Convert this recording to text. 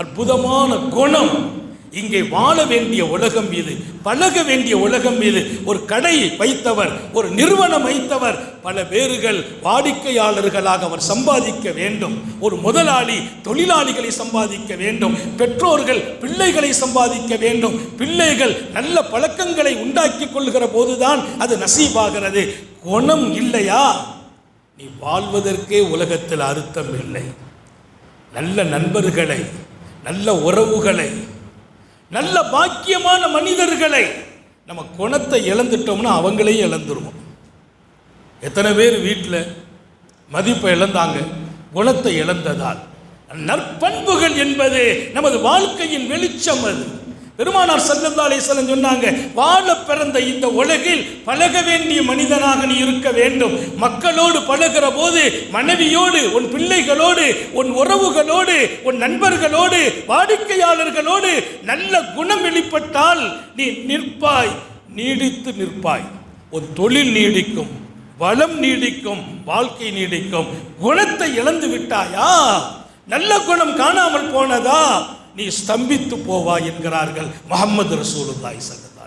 அற்புதமான குணம். இங்கே வாழ வேண்டிய உலகம் இது பழக வேண்டிய உலகம் இது. ஒரு கடை வைத்தவர் ஒரு நிறுவனம் வைத்தவர் பல பேர்கள் வாடிக்கையாளர்களாக அவர் சம்பாதிக்க வேண்டும். ஒரு முதலாளி தொழிலாளிகளை சம்பாதிக்க வேண்டும். பெற்றோர்கள் பிள்ளைகளை சம்பாதிக்க வேண்டும். பிள்ளைகள் நல்ல பழக்கங்களை உண்டாக்கி கொள்கிற போதுதான் அது நசீபாகிறது. குணம் இல்லையா? நீ வாழ்வதற்கே உலகத்தில் அர்த்தம் இல்லை. நல்ல நண்பர்களை நல்ல உறவுகளை நல்ல பாக்கியமான மனிதர்களை நம்ம குணத்தை இழந்துட்டோம்னா அவங்களையும் இழந்துருவோம். எத்தனை பேர் வீட்டில் மதிப்பை இழந்தாங்க? குணத்தை இழந்ததால். நற்பண்புகள் என்பது நமது வாழ்க்கையின் வெளிச்சம் அது. பெருமானார் சல்லல்லா அலிஸ்வலம் சொன்னாங்க வாழ பிறந்த இந்த உலகில் பழக வேண்டிய மனிதனாக நீ இருக்க வேண்டும். மக்களோடு பழகிற போது மனைவியோடு உன் பிள்ளைகளோடு உன் உறவுகளோடு உன் நண்பர்களோடு வாடிக்கையாளர்களோடு நல்ல குணம் வெளிப்பட்டால் நீ நிற்பாய் நீடித்து நிற்பாய். உன் தொழில் நீடிக்கும் வளம் நீடிக்கும் வாழ்க்கை நீடிக்கும் குணத்தை இழந்து விட்டாயா? நல்ல குணம் காணாமல் போனதா? நீ ஸ்தம்பித்து போவாய் என்கிறார்கள் முகமது ரசூலுல்லாய் ஸல்லல்லாஹு